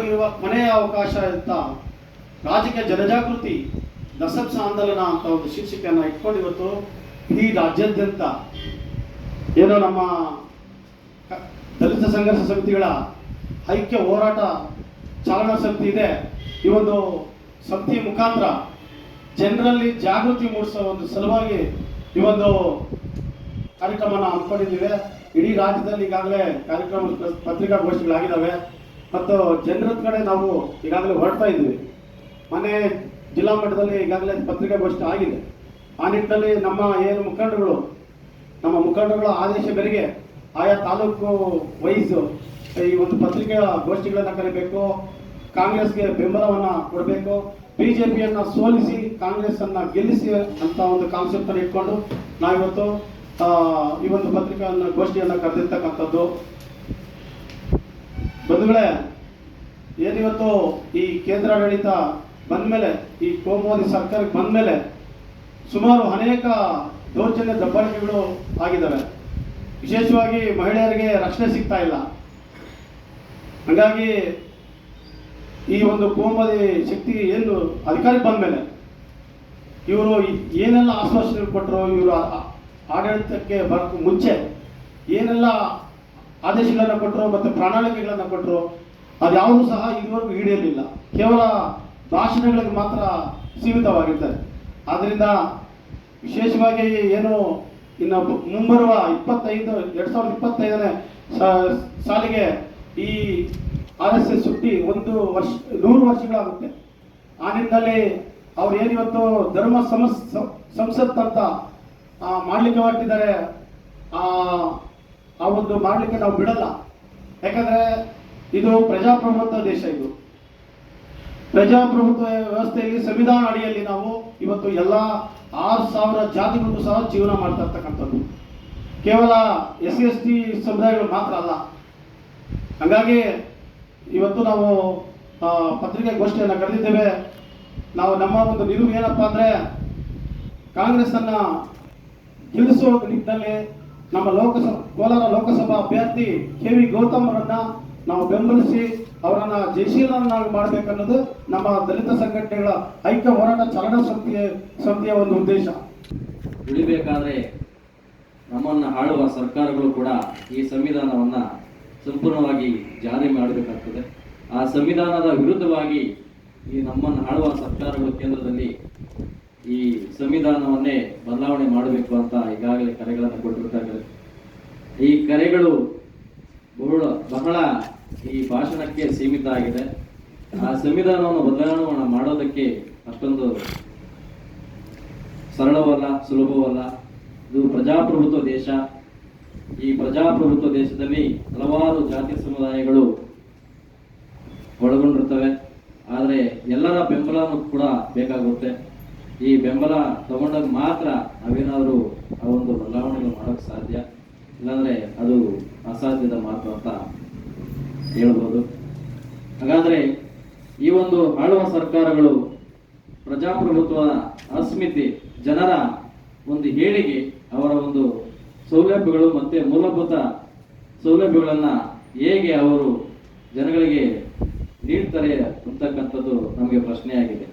ಇರುವ ಕೊನೆಯ ಅವಕಾಶ ಅಂತ ರಾಜಕೀಯ ಜನಜಾಗೃತಿ ದಸಬ್ಸ ಆಂದೋಲನ ಅಂತ ಒಂದು ಶೀರ್ಷಿಕೆಯನ್ನು ಇಟ್ಕೊಂಡು ಇವತ್ತು ಇಡೀ ರಾಜ್ಯಾದ್ಯಂತ ಏನೋ ನಮ್ಮ ದಲಿತ ಸಂಘರ್ಷ ಸಮಿತಿಗಳ ಐಕ್ಯ ಹೋರಾಟ ಚಾಲನಾ ಸಮಿತಿ ಇದೆ. ಈ ಒಂದು ಸಮಿತಿ ಮುಖಾಂತರ ಜನರಲ್ಲಿ ಜಾಗೃತಿ ಮೂಡಿಸೋ ಒಂದು ಸಲುವಾಗಿ ಈ ಒಂದು ಕಾರ್ಯಕ್ರಮನ ಹಮ್ಮಿಕೊಂಡಿದ್ದೀವಿ. ಇಡೀ ರಾಜ್ಯದಲ್ಲಿ ಈಗಾಗಲೇ ಕಾರ್ಯಕ್ರಮ ಪತ್ರಿಕಾ ಪತ್ರಿಕಾಗೋಷ್ಠಿಗಳಾಗಿದ್ದಾವೆ. ಮತ್ತು ಜನರ ಕಡೆ ನಾವು ಈಗಾಗಲೇ ಹೊರಡ್ತಾ ಇದ್ದೀವಿ. ಮನೆ ಜಿಲ್ಲಾ ಮಟ್ಟದಲ್ಲಿ ಈಗಾಗಲೇ ಪತ್ರಿಕಾಗೋಷ್ಠಿ ಆಗಿದೆ. ಆ ನಿಟ್ಟಿನಲ್ಲಿ ನಮ್ಮ ಏನು ಮುಖಂಡರುಗಳು, ನಮ್ಮ ಮುಖಂಡರುಗಳ ಆದೇಶ ಮೇರೆಗೆ ಆಯಾ ತಾಲೂಕು ವೈಸ್ ಈ ಒಂದು ಪತ್ರಿಕಾ ಗೋಷ್ಠಿಗಳನ್ನು ಕರಿಬೇಕು ಕಾಂಗ್ರೆಸ್ಗೆ ಬೆಂಬಲವನ್ನು ಕೊಡಬೇಕು, ಬಿಜೆಪಿಯನ್ನ ಸೋಲಿಸಿ ಕಾಂಗ್ರೆಸ್ ಅನ್ನ ಗೆಲ್ಲಿಸಿ ಅಂತ ಒಂದು ಕಾನ್ಸೆಪ್ಟ್ ಅನ್ನು ಇಟ್ಕೊಂಡು ನಾವಿವತ್ತು ಈ ಒಂದು ಪತ್ರಿಕಾ ಗೋಷ್ಠಿಯನ್ನ ಕರೆದಿರ್ತಕ್ಕಂಥದ್ದು. ಬಂಧುಗಳೇ, ಏನಿವತ್ತು ಈ ಕೇಂದ್ರಾಡಳಿತ ಬಂದ್ಮೇಲೆ, ಈ ಕೋಮೋದಿ ಸರ್ಕಾರಕ್ಕೆ ಬಂದ್ಮೇಲೆ ಸುಮಾರು ಅನೇಕ ದೌರ್ಜನ್ಯ ದಬ್ಬಾಳಿಕೆಗಳು ಆಗಿದ್ದಾವೆ. ವಿಶೇಷವಾಗಿ ಮಹಿಳೆಯರಿಗೆ ರಕ್ಷಣೆ ಸಿಗ್ತಾ ಇಲ್ಲ. ಹಾಗಾಗಿ ಈ ಒಂದು ಕೋಮೋದಿ ಶಕ್ತಿ ಏನು ಅಧಿಕಾರಕ್ಕೆ ಬಂದ್ಮೇಲೆ, ಇವರು ಏನೆಲ್ಲ ಆಶ್ವಾಸನೆ ಕೊಟ್ಟರು, ಇವರು ಆಡಳಿತಕ್ಕೆ ಬರಕ್ಕೆ ಮುಂಚೆ ಏನೆಲ್ಲ ಆದೇಶಗಳನ್ನು ಕೊಟ್ಟರು ಮತ್ತು ಪ್ರಣಾಳಿಕೆಗಳನ್ನು ಕೊಟ್ಟರು ಅದ್ಯಾವುದೂ ಸಹ ಇದುವರೆಗೂ ಈಡೇರಲಿಲ್ಲ. ಕೇವಲ ಭಾಷಣಗಳಿಗೆ ಮಾತ್ರ ಸೀಮಿತವಾಗಿರ್ತಾರೆ ಆದ್ದರಿಂದ ವಿಶೇಷವಾಗಿ ಏನು ಇನ್ನು ಮುಂಬರುವ ಇಪ್ಪತ್ತೈದು, ಎರಡು ಸಾವಿರದ ಇಪ್ಪತ್ತೈದನೇ ಸಾಲಿಗೆ ಈ ಆರ್ ಎಸ್ ಎಸ್ ಸುಟ್ಟಿ ಒಂದು ವರ್ಷ, ನೂರು ವರ್ಷಗಳಾಗುತ್ತೆ. ಆ ನಿಟ್ಟಿನಲ್ಲಿ ಅವ್ರು ಏನಿವತ್ತು ಧರ್ಮ ಸಂಸತ್ ಅಂತ ಮಾಡಲಿಕ್ಕೆ ಹೊರಟಿದ್ದಾರೆ. ಆ ಒಂದು ಮಾಡಲಿಕ್ಕೆ ನಾವು ಬಿಡಲ್ಲ. ಯಾಕಂದ್ರೆ ಇದು ಪ್ರಜಾಪ್ರಭುತ್ವ ದೇಶ ಇದು. ಪ್ರಜಾಪ್ರಭುತ್ವ ವ್ಯವಸ್ಥೆಯಲ್ಲಿ ಸಂವಿಧಾನ ಅಡಿಯಲ್ಲಿ ನಾವು ಇವತ್ತು ಎಲ್ಲ ಆರು ಸಾವಿರ ಜಾತಿಗಳು ಸಹ ಜೀವನ ಮಾಡ್ತಾ ಇರ್ತಕ್ಕಂಥದ್ದು. ಕೇವಲ ಎಸ್ ಸಿ, ಎಸ್ ಟಿ ಸಮುದಾಯಗಳು ಮಾತ್ರ ಅಲ್ಲ. ಹಾಗಾಗಿ ಇವತ್ತು ನಾವು ಪತ್ರಿಕಾಗೋಷ್ಠಿಯನ್ನು ಪತ್ರಿಕೆ ಗೋಷ್ಠಿಯನ್ನು ಕರೆದಿದ್ದೇವೆ. ನಾವು ನಮ್ಮ ಒಂದು ನಿಲುವು ಏನಪ್ಪ ಅಂದರೆ ಕಾಂಗ್ರೆಸ್ ಅನ್ನ ಗೆಲ್ಲಿಸುವ ನಿಟ್ಟಿನಲ್ಲಿ ನಮ್ಮ ಲೋಕಸಭಾ ಕೋಲಾರ ಲೋಕಸಭಾ ಅಭ್ಯರ್ಥಿ ಕೆ ವಿ ಗೌತಮ್ ಅವರನ್ನ ನಾವು ಬೆಂಬಲಿಸಿ ಅವರನ್ನ ಜಯಶೀಲರನ್ನಾಗಿ ಮಾಡಬೇಕನ್ನೋದು ನಮ್ಮ ದಲಿತ ಸಂಘಟನೆಗಳ ಐಕ್ಯ ಹೋರಾಟ ಚಾಲನಾ ಸಮಿತಿಯ ಸಮಿತಿಯ ಒಂದು ಉದ್ದೇಶ. ಉಳಿಬೇಕಾದ್ರೆ ನಮ್ಮನ್ನ ಆಳುವ ಸರ್ಕಾರಗಳು ಕೂಡ ಈ ಸಂವಿಧಾನವನ್ನ ಸಂಪೂರ್ಣವಾಗಿ ಜಾರಿ ಮಾಡಬೇಕಾಗ್ತದೆ. ಆ ಸಂವಿಧಾನದ ವಿರುದ್ಧವಾಗಿ ಈ ನಮ್ಮನ್ನು ಆಳುವ ಸರ್ಕಾರಗಳು ಕೇಂದ್ರದಲ್ಲಿ ಈ ಸಂವಿಧಾನವನ್ನೇ ಬದಲಾವಣೆ ಮಾಡಬೇಕು ಅಂತ ಈಗಾಗಲೇ ಕರೆಗಳನ್ನು ಕೊಟ್ಟಿರ್ತಾರೆ ಈ ಕರೆಗಳು ಬಹಳ ಬಹಳ ಈ ಭಾಷಣಕ್ಕೆ ಸೀಮಿತ ಆಗಿದೆ. ಆ ಸಂವಿಧಾನವನ್ನು ಬದಲಾವಣೆ ಮಾಡೋದಕ್ಕೆ ಅಷ್ಟೊಂದು ಸರಳವಲ್ಲ, ಸುಲಭವಲ್ಲ. ಇದು ಪ್ರಜಾಪ್ರಭುತ್ವ ದೇಶ. ಈ ಪ್ರಜಾಪ್ರಭುತ್ವ ದೇಶದಲ್ಲಿ ಹಲವಾರು ಜಾತಿ ಸಮುದಾಯಗಳು ಒಳಗೊಂಡಿರ್ತವೆ ಆದರೆ ಎಲ್ಲರ ಬೆಂಬಲನೂ ಕೂಡ ಬೇಕಾಗುತ್ತೆ. ಈ ಬೆಂಬಲ ತಗೊಂಡಾಗ ಮಾತ್ರ ನಾವೇನಾದರೂ ಆ ಒಂದು ಬದಲಾವಣೆಗಳು ಮಾಡೋಕ್ಕೆ ಸಾಧ್ಯ? ಇಲ್ಲಾಂದ್ರೆ ಅದು ಅಸಾಧ್ಯದ ಮಾತು ಅಂತ ಹೇಳ್ಬೋದು. ಹಾಗಾದ್ರೆ ಈ ಒಂದು ಆಳುವ ಸರ್ಕಾರಗಳು ಪ್ರಜಾಪ್ರಭುತ್ವದ ಅಸ್ಮಿತೆ, ಜನರ ಒಂದು ಹೇಳಿಕೆ, ಅವರ ಒಂದು ಸೌಲಭ್ಯಗಳು ಮತ್ತೆ ಮೂಲಭೂತ ಸೌಲಭ್ಯಗಳನ್ನು ಹೇಗೆ ಅವರು ಜನಗಳಿಗೆ ನೀಡ್ತಾರೆ ಅಂತಕ್ಕಂಥದ್ದು ನಮಗೆ ಪ್ರಶ್ನೆಯಾಗಿದೆ.